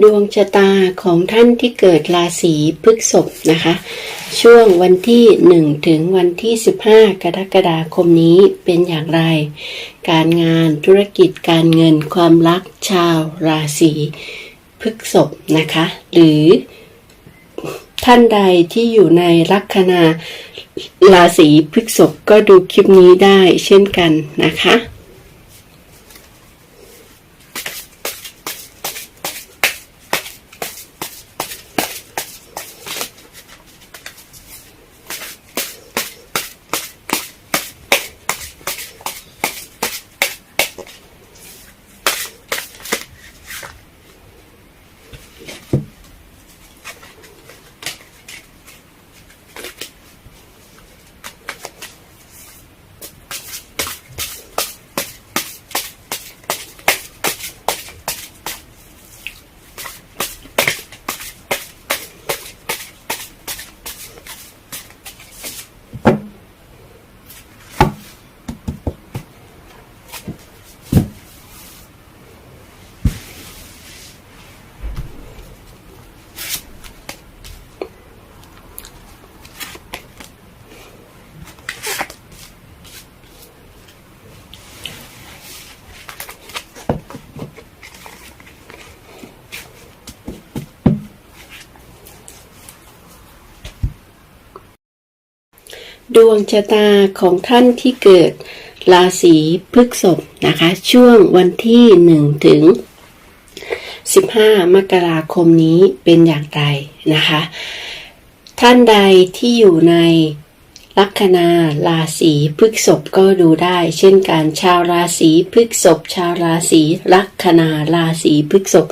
ดวงชะตาของท่านที่เกิดราศีพฤษภนะคะ ช่วงวันที่ 1 ถึงวันที่ 15 กรกฎาคมนี้เป็นอย่างไร การงานธุรกิจการเงินความรักชาวราศีพฤษภนะคะ หรือท่านใดที่อยู่ในลัคนาราศีพฤษภก็ดูคลิปนี้ได้เช่นกันนะคะ ดวงชะตาของท่านที่เกิดราศีพฤษภนะคะ ช่วงวันที่1ถึง15 มกราคมนี้เป็นอย่างไรนะคะ ท่านใดที่อยู่ใน ลัคนาราศีพฤกษภก็ดูได้ เช่นการชาวราศีพฤกษภชาวราศีลัคนาราศีพฤกษภ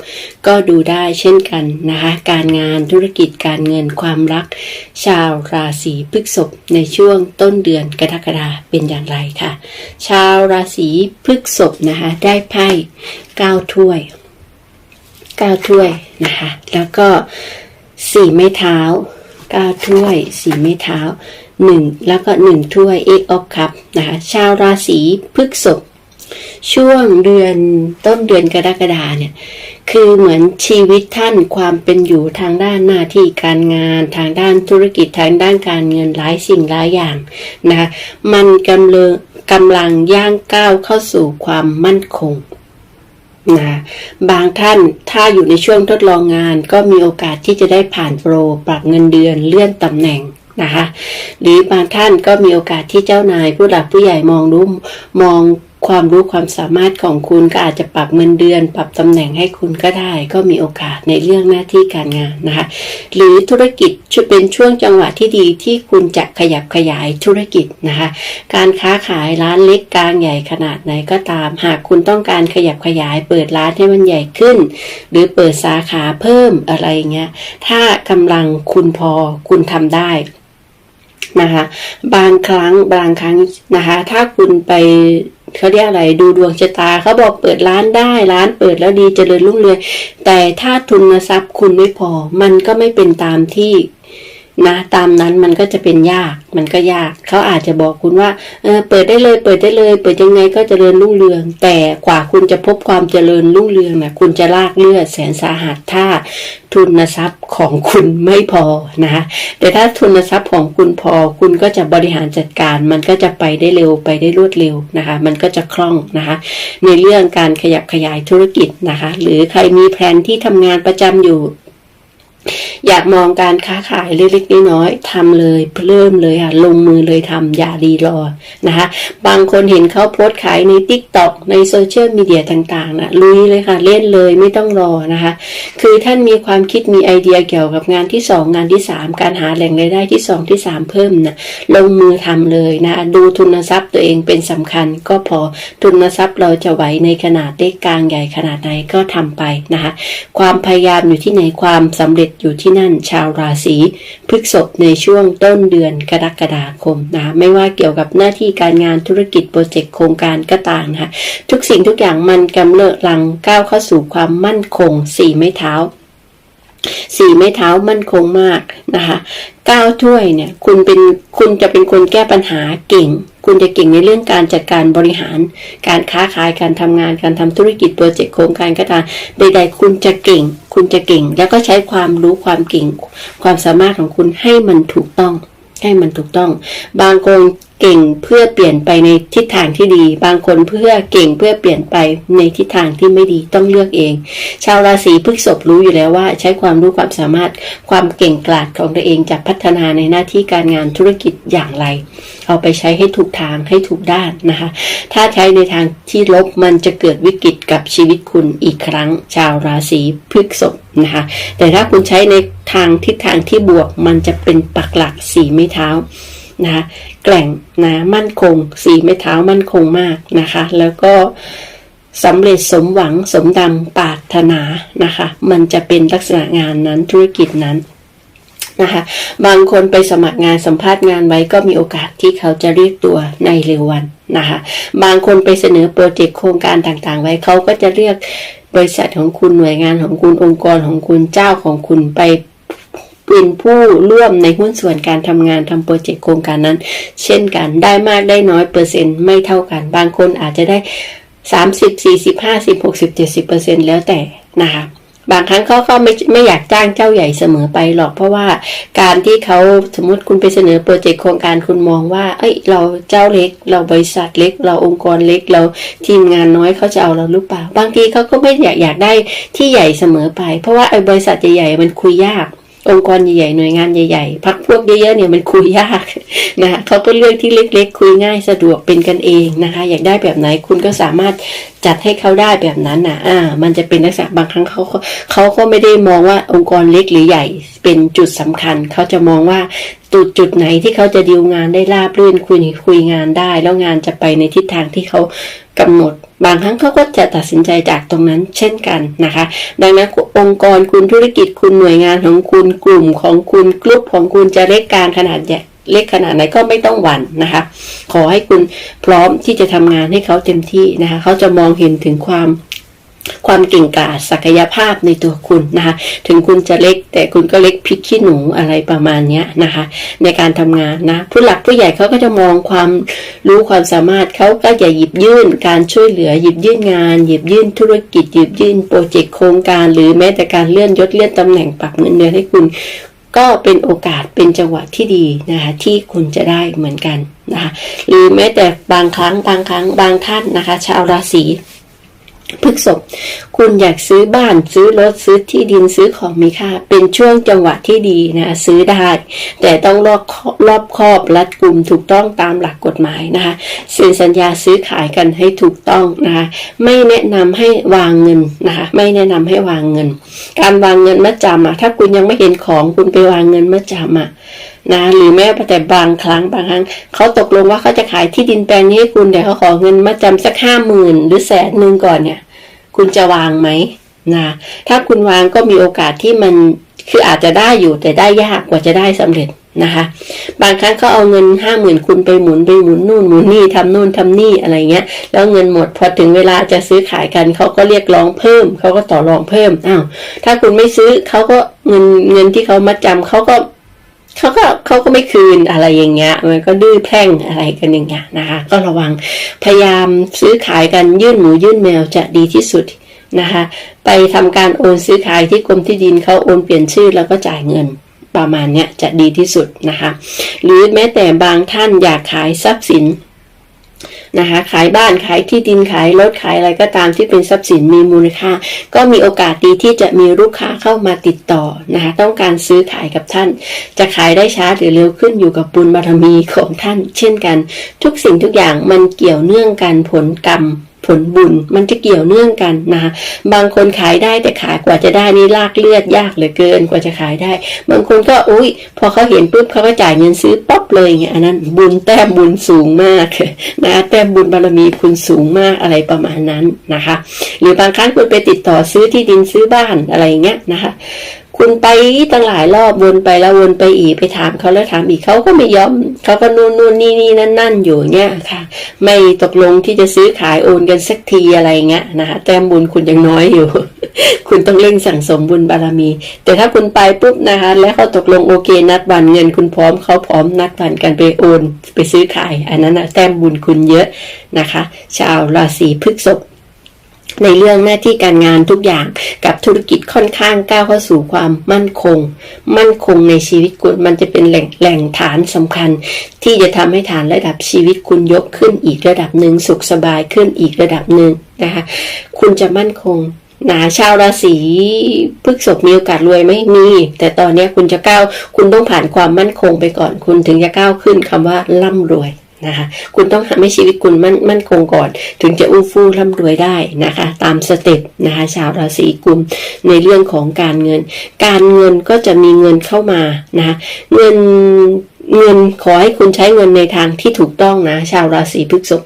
ก็ดูได้เช่นกันนะคะการงานธุรกิจการเงินความรัก ชาวราศีพฤกษภในช่วงต้นเดือนกรกฎาเป็นอย่างไรค่ะ ชาวราศีพฤกษภนะคะได้ไพ่เก้าถ้วยเก้าถ้วยนะคะแล้วก็สี่ไม้เท้าเก้าถ้วยสี่ไม้เท้า หนึ่งแล้วก็หนึ่งถ้วยเอ็กออฟคัพนะคะชาวราศีพฤษภช่วงเดือนต้นเดือนกรกฎาเนี่ย คือเหมือนชีวิตท่านความเป็นอยู่ทางด้านหน้าที่การงาน ทางด้านธุรกิจทางด้านการเงินหลายสิ่งหลายอย่างนะคะมันกำลังกำลังย่างก้าวเข้าสู่ความมั่นคงนะบางท่านถ้าอยู่ในช่วงทดลองงานก็มีโอกาสที่จะได้ผ่านโปรปรับเงินเดือนเลื่อนตำแหน่ง นะคะหรือบางท่านก็มีโอกาสที่เจ้านายผู้หลักผู้ใหญ่มองรู้มองความรู้ความสามารถของคุณก็อาจจะปรับเงินเดือน ปรับตำแหน่งให้คุณก็ได้ ก็มีโอกาสในเรื่องหน้าที่การงานนะคะหรือธุรกิจเป็นช่วงจังหวะที่ดีที่คุณจะขยับขยายธุรกิจนะคะการค้าขายร้านเล็กกลางใหญ่ขนาดไหนก็ตาม หากคุณต้องการขยับขยาย เปิดร้านให้มันใหญ่ขึ้น หรือเปิดสาขาเพิ่มอะไรเงี้ยถ้ากำลังคุณพอคุณทำได้ นะคะ บางครั้งบางครั้งนะคะ ถ้าคุณไปเขาเรียกอะไรดูดวงชะตาเขาบอกเปิดร้านได้ร้านเปิดแล้วดีเจริญรุ่งเรืองแต่ถ้าทุนทรัพย์คุณไม่พอ มันก็ไม่เป็นตามที่ นะตามนั้นมันก็จะเป็นยากมันก็ยากเขาอาจจะบอกคุณว่าเออเปิดได้เลย เปิดได้เลย เปิดยังไงก็เจริญรุ่งเรือง แต่กว่าคุณจะพบความเจริญรุ่งเรืองนะคุณจะลากเลือดแสนสาหัสถ้าทุนทรัพย์ของคุณไม่พอนะคะแต่ถ้าทุนทรัพย์ของคุณพอ คุณก็จะบริหารจัดการ มันก็จะไปได้เร็วไปได้รวดเร็วนะคะ มันก็จะคล่องนะคะ ในเรื่องการขยับขยายธุรกิจนะคะ หรือใครมีแผนที่ทำงานประจำอยู่ อยากมองการค้าขายเล็กๆน้อยๆทำเลยเริ่มเลยค่ะลงมือเลยทำอย่ารีรอนะคะ บางคนเห็นเขาโพสต์ขายใน t ิ k t o k ในโซเชียลมีเดียต่างๆนะลุยเลยค่ะเล่นเลยไม่ต้องรอนะคะ คือท่านมีความคิดมีไอเดียเกี่ยวกับงานที่ 2 งานที่ 3 การหาแหล่งรายได้ที่ 2 ที่ 3 เพิ่มนะลงมือทำเลยนะดูทุนทรัพย์ตัวเองเป็นสำคัญ ก็พอทุนทรัพย์เราจะไหวในขนาดเล็กกลางใหญ่ขนาดไหนก็ทำไปนะคะ ความพยายามอยู่ที่ไหนความสำเร็จอยู่ที่นั่นชาวราศีพฤกษภในช่วงต้นเดือนกรกฎาคมนะไม่ว่าเกี่ยวกับหน้าที่การงานธุรกิจโปรเจกต์โครงการก็ต่างนะคะทุกสิ่งทุกอย่างมันกำเริบลังก้าวเข้าสู่ความมั่นคงสี่ไม้เท้า สี่ไม้เท้ามั่นคงมากนะคะเก้าถ้วยเนี่ยคุณเป็นคุณจะเป็นคนแก้ปัญหาเก่ง คุณจะเก่งในเรื่องการจัดการบริหาร การค้าขายการทำงานการทำธุรกิจโปรเจกต์โครงการก็ตามใด ๆ คุณจะเก่ง คุณจะเก่ง แล้วก็ใช้ความรู้ความเก่ง ความสามารถของคุณให้มันถูกต้องให้มันถูกต้อง บางคน เก่งเพื่อเปลี่ยนไปในทิศทางที่ดี บางคนเพื่อเก่งเพื่อเปลี่ยนไปในทิศทางที่ไม่ดีต้องเลือกเอง ชาวราศีพฤษภรู้อยู่แล้วว่า ใช้ความรู้ความสามารถความเก่งกาจของตัวเองจะพัฒนาในหน้าที่การงานธุรกิจอย่างไร เอาไปใช้ให้ถูกทางให้ถูกด้านนะคะ ถ้าใช้ในทางที่ลบมันจะเกิดวิกฤตกับชีวิตคุณอีกครั้ง ชาวราศีพฤษภนะคะแต่ถ้าคุณใช้ในทางทิศทางที่บวกมันจะเป็นปักหลักสีไม้เท้า นะแกร่งนะมั่นคงสีไม้เท้ามั่นคงมากนะคะ แล้วก็สำเร็จสมหวังสมดังปรารถนานะคะ มันจะเป็นลักษณะงานนั้นธุรกิจนั้นนะคะบางคนไปสมัครงานสัมภาษณ์งานไว้ก็มีโอกาสที่เขาจะเรียกตัวในเร็ววันนะคะบางคนไปเสนอโปรเจกต์โครงการต่างๆ ไว้เขาก็จะเรียกบริษัทของคุณหน่วยงานของคุณองค์กรของคุณเจ้าของคุณไป เป็นผู้ร่วมในหุ้นส่วนการทำงานทำโปรเจกต์โครงการนั้น เช่นกันได้มากได้น้อยเปอร์เซ็นต์ไม่เท่ากัน บางคนอาจจะได้ 30 40 50 60 70เปอร์เซ็นต์แล้วแต่นะคะบางครั้งเขาก็ไม่ไม่อยากจ้างเจ้าใหญ่เสมอไปหรอกเพราะว่าการที่เขาสมมติคุณไปเสนอโปรเจกต์โครงการคุณมองว่า เอ้ยเราเจ้าเล็ก เราบริษัทเล็ก เราองค์กรเล็ก เราทีมงานน้อยเขาจะเอาเราหรือเปล่า บางทีเขาก็ไม่อยากอยากได้ที่ใหญ่เสมอไป เพราะว่าไอ้บริษัทใหญ่ๆมันคุยยาก องค์กรใหญ่ๆหน่วยงานใหญ่ๆพักพวกเยอะๆเนี่ยมันคุยยากนะคะเขาก็เลือกที่เล็ก ๆ คุยง่ายสะดวกเป็นกันเองนะคะ อยากได้แบบไหนคุณก็สามารถจัดให้เขาได้แบบนั้นนะอ่า มันจะเป็นลักษณะบางครั้งเขาเขาก็ไม่ได้มองว่าองค์กรเล็กหรือใหญ่ เป็นจุดสำคัญ เขาจะมองว่าจุดจุดไหนที่เขาจะดีลงานได้ราบรื่นคุยคุยงานได้ แล้วงานจะไปในทิศทางที่เขากำหนด บางครั้งเขาก็จะตัดสินใจจากตรงนั้นเช่นกันนะคะ ดังนั้นองค์กรคุณธุรกิจคุณหน่วยงานของคุณกลุ่มของคุณกลุ่มของคุณจะเล็กการขนาดใหญ่เล็กขนาดไหนก็ไม่ต้องหวั่นนะคะ ขอให้คุณพร้อมที่จะทำงานให้เขาเต็มที่นะคะ เขาจะมองเห็นถึงความ ความเก่งกาจศักยภาพในตัวคุณนะคะถึงคุณจะเล็กแต่คุณก็เล็กพริกขี้หนูอะไรประมาณนี้นะคะ ในการทำงานนะผู้หลักผู้ใหญ่เขาก็จะมองความรู้ความสามารถเขาก็จะหยิบยื่นการช่วยเหลือหยิบยื่นงาน หยิบยื่นธุรกิจ หยิบยื่นโปรเจกต์โครงการ หรือแม้แต่การเลื่อนยศเลื่อนตำแหน่งปรับเงินเดือนให้คุณก็เป็นโอกาสเป็นจังหวะที่ดีนะคะที่คุณจะได้เหมือนกันนะคะหรือแม้แต่บางครั้งบางครั้งบางท่านนะคะ ชาวราศี พฤกษบคุณอยากซื้อบ้านซื้อรถซื้อที่ดินซื้อของมีค่า เป็นช่วงจังหวะที่ดีนะซื้อได้ แต่ต้องรอบรอบครอบรัดกลุ่มถูกต้องตามหลักกฎหมายนะคะเซ็นสัญญาซื้อขายกันให้ถูกต้องนะคะไม่แนะนำให้วางเงินนะคะไม่แนะนำให้วางเงิน การวางเงินมัดจำอะถ้าคุณยังไม่เห็นของคุณไปวางเงินมัดจำอะ นะหรือแม้แต่บางครั้งบางครั้งเขาตกลงว่าเขาจะขายที่ดินแปลงนี้ให้คุณแต่เขาขอเงินมาจำสักห้าหมื่นหรือแสนหนึ่งก่อนเนี่ย คุณจะวางไหมนะถ้าคุณวางก็มีโอกาสที่มันคืออาจจะได้อยู่แต่ได้ยากกว่าจะได้สำเร็จนะคะ บางครั้งเขาเอาเงินห้าหมื่นคุณไปหมุนไปหมุนนู่นหมุนนี่ทำนู่นทำนี่อะไรเงี้ย แล้วเงินหมดพอถึงเวลาจะซื้อขายกันเขาก็เรียกร้องเพิ่มเขาก็ต่อรองเพิ่มอ้าวถ้าคุณไม่ซื้อเขาก็เงินเงินที่เขามาจำเขาก็ เขาก็เขาก็ไม่คืนอะไรอย่างเงี้ย มันก็ดื้อแพร่งอะไรกันอย่างเงี้ยนะคะ ก็ระวังพยายามซื้อขายกันยื่นหมูยื่นแมวจะดีที่สุดนะคะ ไปทำการโอนซื้อขายที่กรมที่ดินเขาโอนเปลี่ยนชื่อแล้วก็จ่ายเงินประมาณเนี้ยจะดีที่สุดนะคะ หรือแม้แต่บางท่านอยากขายทรัพย์สิน นะคะขายบ้านขายที่ดินขายรถขายอะไรก็ตามที่เป็นทรัพย์สินมีมูลค่า ก็มีโอกาสดีที่จะมีลูกค้าเข้ามาติดต่อนะคะต้องการซื้อขายกับท่าน จะขายได้ช้าหรือเร็วขึ้นอยู่กับบุญบารมีของท่าน เช่นกัน ทุกสิ่งทุกอย่างมันเกี่ยวเนื่องกันผลกรรม ผลบุญมันจะเกี่ยวเนื่องกันนะคะบางคนขายได้แต่ขายกว่าจะได้นี่ลากเลือดยากเหลือเกินกว่าจะขายได้ บางคนก็อุ้ยพอเขาเห็นปุ๊บเขาก็จ่ายเงินซื้อป๊อปเลยไงอันนั้นบุญแต้มบุญสูงมากนะแต้มบุญบารมีคุณสูงมากอะไรประมาณนั้นนะคะ หรือบางครั้งคุณไปติดต่อซื้อที่ดินซื้อบ้านอะไรเงี้ยนะคะ คุณไปตั้งหลายรอบวนไปแล้ววนไปอีกไปถามเขาแล้วถามอีกเขาก็ไม่ยอมเขาก็นู่นนู่นนี่นี่นั่นนั่นอยู่เนี่ยค่ะ ไม่ตกลงที่จะซื้อขายโอนกันสักทีอะไรเงี้ยนะคะแต้มบุญคุณยังน้อยอยู่ คุณต้องเร่งสั่งสมบุญบารมี แต่ถ้าคุณไปปุ๊บนะคะ แล้วเขาตกลงโอเคนัดวันเงินคุณพร้อมเขาพร้อมนัดวันกันไปโอนไปซื้อขาย อันนั้นนะแต้มบุญคุณเยอะนะคะ ชาวราศีพฤษภ ในเรื่องหน้าที่การงานทุกอย่างกับธุรกิจค่อนข้างก้าวเข้าสู่ความมั่นคง มั่นคงในชีวิตคุณมันจะเป็นแหล่งแหล่งฐานสำคัญ ที่จะทำให้ฐานระดับชีวิตคุณยกขึ้นอีกระดับหนึ่งสุขสบายขึ้นอีกระดับหนึ่งนะคะคุณจะมั่นคงนะชาวราศีพฤษภมีโอกาสรวยไหมมี แต่ตอนนี้คุณจะก้าวคุณต้องผ่านความมั่นคงไปก่อน คุณถึงจะก้าวขึ้นคำว่าร่ำรวย นะคะ คุณต้องทำให้ชีวิตคุณมั่นมั่นคงก่อน ถึงจะอู้ฟู่ร่ำรวยได้นะคะ ตามสเต็ปนะคะ ชาวราศีกุมในเรื่องของการเงิน การเงินก็จะมีเงินเข้ามานะคะเงินเงินขอให้คุณใช้เงินในทางที่ถูกต้องนะ ชาวราศีพฤษภ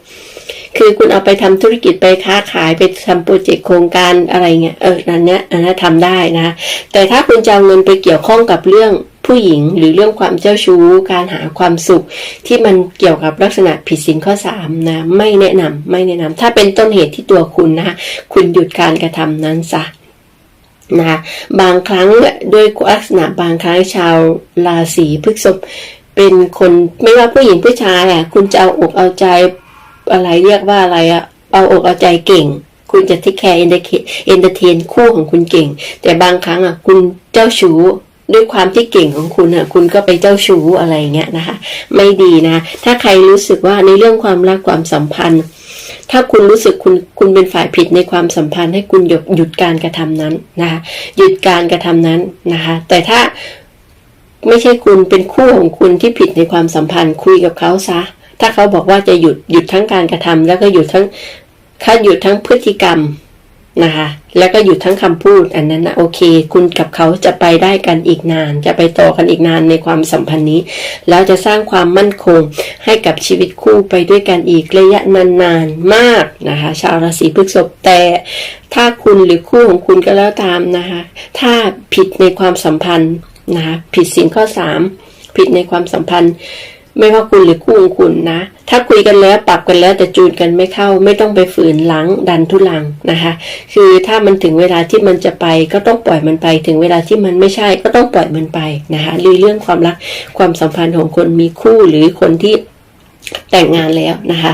คือคุณเอาไปทำธุรกิจไปค้าขายไปทำโปรเจกต์โครงการอะไรเงี้ยเออนั่นเนี้ยอันนั้นทำได้นะ แต่ถ้าคุณจะเอาเงินไปเกี่ยวข้องกับเรื่อง ผู้หญิงหรือเรื่องความเจ้าชู้ การหาความสุข ที่มันเกี่ยวกับลักษณะผิดศีลข้อสามนะไม่แนะนำไม่แนะนำถ้าเป็นต้นเหตุที่ตัวคุณนะคะคุณหยุดการกระทำนั้นซะนะบางครั้งด้วยลักษณะบางครั้งชาวราศีพฤษภเป็นคนไม่ว่าผู้หญิงผู้ชายอะคุณจะเอาอกเอาใจอะไรเรียกว่าอะไรอะเอาอกเอาใจเก่ง คุณจะที่แคร์เอนเตอร์เอนเตอร์เทนคู่ของคุณเก่ง แต่บางครั้งอะคุณเจ้าชู้ ด้วยความที่เก่งของคุณอะคุณก็ไปเจ้าชู้อะไรเงี้ยนะคะ ไม่ดีนะ ถ้าใครรู้สึกว่าในเรื่องความรักความสัมพันธ์ ถ้าคุณรู้สึกคุณคุณเป็นฝ่ายผิดในความสัมพันธ์ ให้คุณหยุดหยุดการกระทำนั้นนะคะหยุดการกระทำนั้นนะคะ แต่ถ้าไม่ใช่คุณเป็นคู่ของคุณที่ผิดในความสัมพันธ์คุยกับเขาซะ ถ้าเขาบอกว่าจะหยุดหยุดทั้งการกระทำแล้วก็หยุดทั้งถ้าหยุดทั้งพฤติกรรม นะคะ แล้วก็หยุดทั้งคำพูดอันนั้นนะโอเค คุณกับเขาจะไปได้กันอีกนาน จะไปต่อกันอีกนานในความสัมพันธ์นี้ แล้วจะสร้างความมั่นคงให้กับชีวิตคู่ไปด้วยกันอีกระยะนานๆมากนะคะ ชาวราศีพฤษภแต่ถ้าคุณหรือคู่ของคุณก็แล้วตามนะคะ ถ้าผิดในความสัมพันธ์นะคะผิดสิ่งข้อสามผิดในความสัมพันธ์ ไม่ว่าคุณหรือคู่ของคุณนะ ถ้าคุยกันแล้วปรับกันแล้วแต่จูนกันไม่เข้า ไม่ต้องไปฝืนหลังดันทุลังนะคะ คือถ้ามันถึงเวลาที่มันจะไปก็ต้องปล่อยมันไป ถึงเวลาที่มันไม่ใช่ก็ต้องปล่อยมันไปนะคะหรือเรื่องความรักความสัมพันธ์ของคนมีคู่หรือคนที่แต่งงานแล้วนะคะ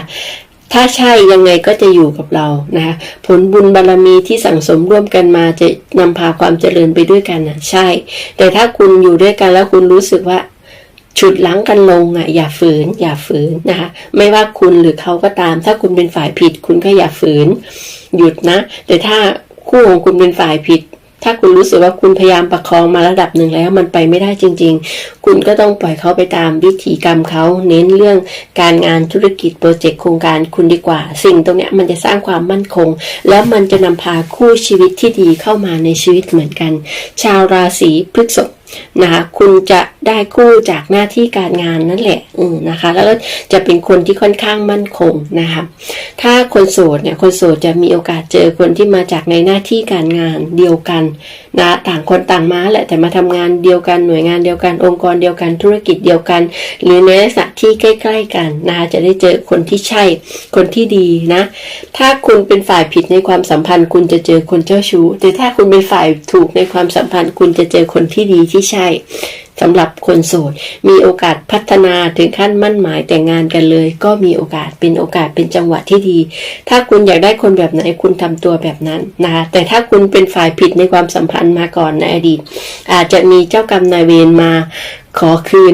ถ้าใช่ยังไงก็จะอยู่กับเรานะคะผลบุญบารรมีที่สั่งสมร่วมกันมาจะนำพาความเจริญไปด้วยกันนะใช่ แต่ถ้าคุณอยู่ด้วยกันแล้วคุณรู้สึกว่า ฉุดล้างกันลงอะอย่าฝืน อย่าฝืนนะคะไม่ว่าคุณหรือเขาก็ตาม ถ้าคุณเป็นฝ่ายผิด คุณก็อย่าฝืน หยุดนะ แต่ถ้าคู่ของคุณเป็นฝ่ายผิด ถ้าคุณรู้สึกว่าคุณพยายามประคองมาระดับหนึ่งแล้วมันไปไม่ได้จริง ๆ คุณก็ต้องปล่อยเขาไปตามวิถีกรรมเขาเน้นเรื่องการงานธุรกิจโปรเจกต์โครงการคุณดีกว่า สิ่งตรงนี้มันจะสร้างความมั่นคง แล้วมันจะนำพาคู่ชีวิตที่ดีเข้ามาในชีวิตเหมือนกัน ชาวราศีพฤษภนะคะคุณจะได้คู่จากหน้าที่การงานนั่นแหละอืนะคะ แล้วก็จะเป็นคนที่ค่อนข้างมั่นคงนะคะถ้าคนโสดเนี่ยคนโสดจะมีโอกาสเจอคนที่มาจากในหน้าที่การงานเดียวกันนะต่างคนต่างมาแหละแต่มาทำงานเดียวกันหน่วยงานเดียวกัน องค์กรเดียวกันธุรกิจเดียวกัน หรือในลักษณะที่ใกล้ ๆ กันนะคะจะได้เจอคนที่ใช่คนที่ดีนะ ถ้าคุณเป็นฝ่ายผิดในความสัมพันธ์ คุณจะเจอคนเจ้าชู้แต่ถ้าคุณเป็นฝ่ายถูกในความสัมพันธ์ คุณจะเจอคนที่ดีที่ใช่ สำหรับคนโสด มีโอกาสพัฒนาถึงขั้นมั่นหมายแต่งงานกันเลย ก็มีโอกาสเป็นโอกาสเป็นจังหวะที่ดี ถ้าคุณอยากได้คนแบบไหนคุณทำตัวแบบนั้นนะคะแต่ถ้าคุณเป็นฝ่ายผิดในความสัมพันธ์มาก่อนในอดีต อาจจะมีเจ้ากรรมนายเวรมา ขอคืน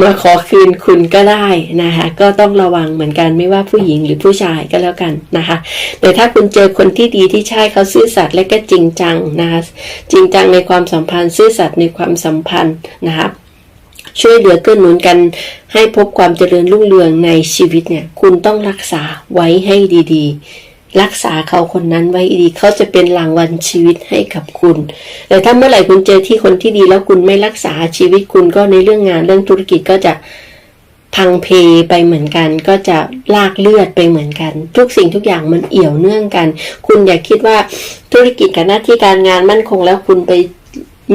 มาขอคืนคุณก็ได้นะคะ ก็ต้องระวังเหมือนกันไม่ว่าผู้หญิงหรือผู้ชายก็แล้วกันนะคะ แต่ถ้าคุณเจอคนที่ดีที่ใช่เขาซื่อสัตย์และก็จริงจังนะคะจริงจังในความสัมพันธ์ซื่อสัตย์ในความสัมพันธ์นะคะช่วยเหลือเกื้อหนุนกันให้พบความเจริญรุ่งเรืองในชีวิตเนี่ย คุณต้องรักษาไว้ให้ดี ๆ รักษาเขาคนนั้นไว้ดี เขาจะเป็นรางวัลชีวิตให้กับคุณ แต่ถ้าเมื่อไหร่คุณเจอที่คนที่ดีแล้วคุณไม่รักษาชีวิตคุณก็ในเรื่องงานเรื่องธุรกิจก็จะพังเพไปเหมือนกัน ก็จะลากเลือดไปเหมือนกัน ทุกสิ่งทุกอย่างมันเอี่ยวเนื่องกัน คุณอย่าคิดว่าธุรกิจกับหน้าที่การงานมั่นคงแล้วคุณไป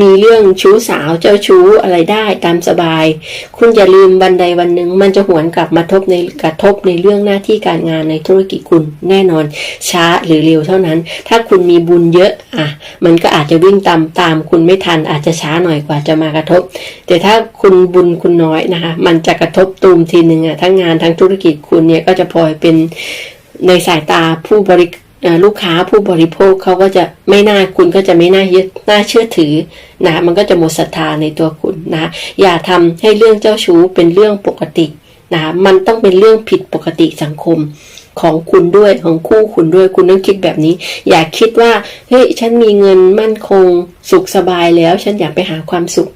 มีเรื่องชู้สาวเจ้าชู้อะไรได้ตามสบาย คุณอย่าลืมวันใดวันหนึ่ง มันจะหวนกลับมาทบในกระทบในเรื่องหน้าที่การงานในธุรกิจคุณแน่นอน ช้าหรือเร็วเท่านั้น ถ้าคุณมีบุญเยอะอะ มันก็อาจจะวิ่งตามตามคุณไม่ทันอาจจะช้าหน่อยกว่าจะมากระทบ แต่ถ้าคุณบุญคุณน้อยนะคะ มันจะกระทบตูมทีหนึ่งอะทั้งงานทั้งธุรกิจคุณเนี่ยก็จะพลอยเป็นในสายตาผู้บริ ลูกค้าผู้บริโภคเขาก็จะไม่น่าคุณก็จะไม่น่ายึดน่าเชื่อถือนะมันก็จะหมดศรัทธาในตัวคุณนะอย่าทำให้เรื่องเจ้าชู้เป็นเรื่องปกตินะมันต้องเป็นเรื่องผิดปกติสังคมของคุณด้วยของคู่คุณด้วยคุณต้องคิดแบบนี้ อย่าคิดว่าเฮ้ยฉันมีเงินมั่นคง สุขสบายแล้ว ฉันอยากไปหาความสุข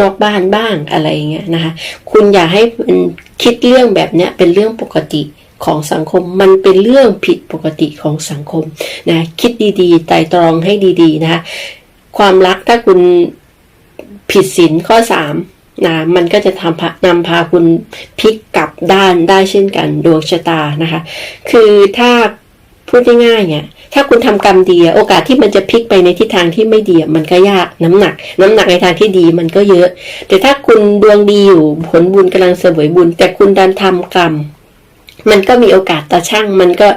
นอกบ้านบ้างอะไรเงี้ยนะคะ คุณอย่าให้มันคิดเรื่องแบบเนี้ยเป็นเรื่องปกติ ของสังคม มันเป็นเรื่องผิดปกติของสังคมนะคิดดีๆไต่ตรองให้ดีๆนะคะความรักถ้าคุณผิดศีลข้อสามนะมันก็จะทำนำพาคุณพลิกกลับด้านได้เช่นกันดวงชะตานะคะ คือถ้าพูดง่ายๆเนี่ยถ้าคุณทำกรรมดีโอกาสที่มันจะพลิกไปในทิศทางที่ไม่ดีมันก็ยากน้ำหนัก น้ำหนักในทางที่ดีมันก็เยอะ แต่ถ้าคุณดวงดีอยู่ผลบุญกำลังเสวยบุญ แต่คุณดันทำกรรม มันก็มีโอกาสตาช่าง มันก็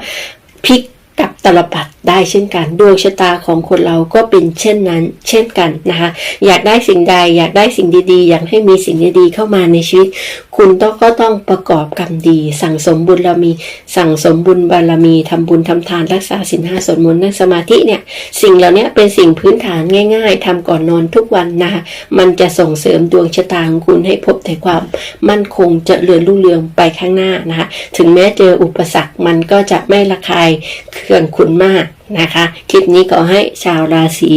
พลิกกลับ ตลปัดได้เช่นกันดวงชะตาของคนเราก็เป็นเช่นนั้น เช่นกันนะคะอยากได้สิ่งใดอยากได้สิ่งดีๆ อยากให้มีสิ่งดีๆเข้ามาในชีวิต คุณต้องก็ต้องประกอบกรรมดี สั่งสมบุญบามีสั่งสมบุญบารมีทำบุญทำทานรักษาศีลห้าสวดมนต์นั่งสมาธิเนี่ยสิ่งเหล่านี้เป็นสิ่งพื้นฐานง่าย ๆทำก่อนนอนทุกวันนะคะมันจะส่งเสริมดวงชะตาของคุณให้พบแต่ความมั่นคงเจริญรุ่งเรืองไปข้างหน้านะคะถึงแม้เจออุปสรรคมันก็จะไม่ระคายเคืองคุณมากนะคะ คลิปนี้ขอให้ชาวราศี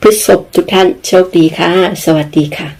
พฤษภทุกท่านโชคดีค่ะ สวัสดีค่ะ